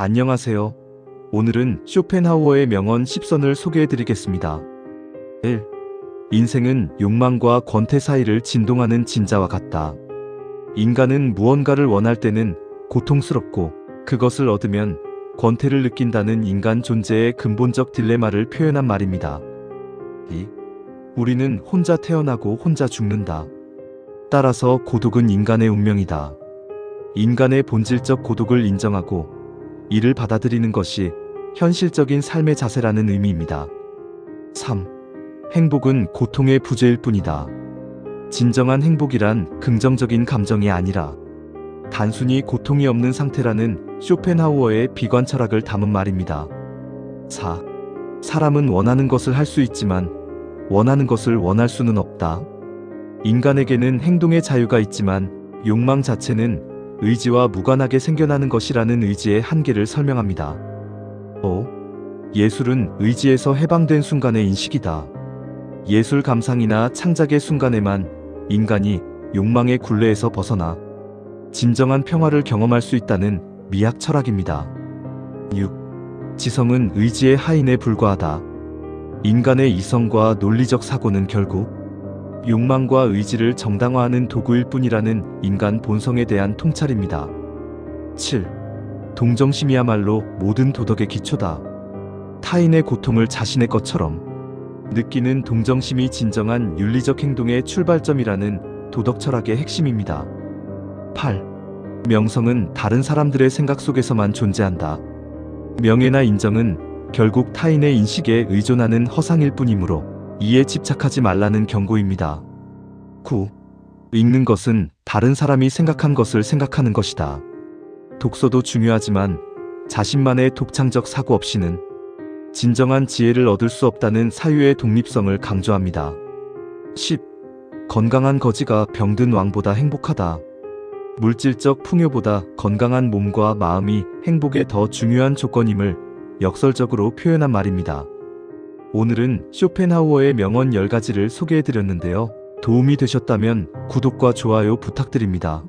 안녕하세요. 오늘은 쇼펜하우어의 명언 10선을 소개해드리겠습니다. 1. 인생은 욕망과 권태 사이를 진동하는 진자와 같다. 인간은 무언가를 원할 때는 고통스럽고 그것을 얻으면 권태를 느낀다는 인간 존재의 근본적 딜레마를 표현한 말입니다. 2. 우리는 혼자 태어나고 혼자 죽는다. 따라서 고독은 인간의 운명이다. 인간의 본질적 고독을 인정하고 이를 받아들이는 것이 현실적인 삶의 자세라는 의미입니다. 3. 행복은 고통의 부재일 뿐이다. 진정한 행복이란 긍정적인 감정이 아니라 단순히 고통이 없는 상태라는 쇼펜하우어의 비관 철학을 담은 말입니다. 4. 사람은 원하는 것을 할 수 있지만 원하는 것을 원할 수는 없다. 인간에게는 행동의 자유가 있지만 욕망 자체는 의지와 무관하게 생겨나는 것이라는 의지의 한계를 설명합니다. 5. 예술은 의지에서 해방된 순간의 인식이다. 예술 감상이나 창작의 순간에만 인간이 욕망의 굴레에서 벗어나 진정한 평화를 경험할 수 있다는 미학 철학입니다. 6. 지성은 의지의 하인에 불과하다. 인간의 이성과 논리적 사고는 결국 욕망과 의지를 정당화하는 도구일 뿐이라는 인간 본성에 대한 통찰입니다. 7. 동정심이야말로 모든 도덕의 기초다. 타인의 고통을 자신의 것처럼 느끼는 동정심이 진정한 윤리적 행동의 출발점이라는 도덕 철학의 핵심입니다. 8. 명성은 다른 사람들의 생각 속에서만 존재한다. 명예나 인정은 결국 타인의 인식에 의존하는 허상일 뿐이므로 이에 집착하지 말라는 경고입니다. 9. 읽는 것은 다른 사람이 생각한 것을 생각하는 것이다. 독서도 중요하지만 자신만의 독창적 사고 없이는 진정한 지혜를 얻을 수 없다는 사유의 독립성을 강조합니다. 10. 건강한 거지가 병든 왕보다 행복하다. 물질적 풍요보다 건강한 몸과 마음이 행복에 더 중요한 조건임을 역설적으로 표현한 말입니다. 오늘은 쇼펜하우어의 명언 10가지를 소개해드렸는데요. 도움이 되셨다면 구독과 좋아요 부탁드립니다.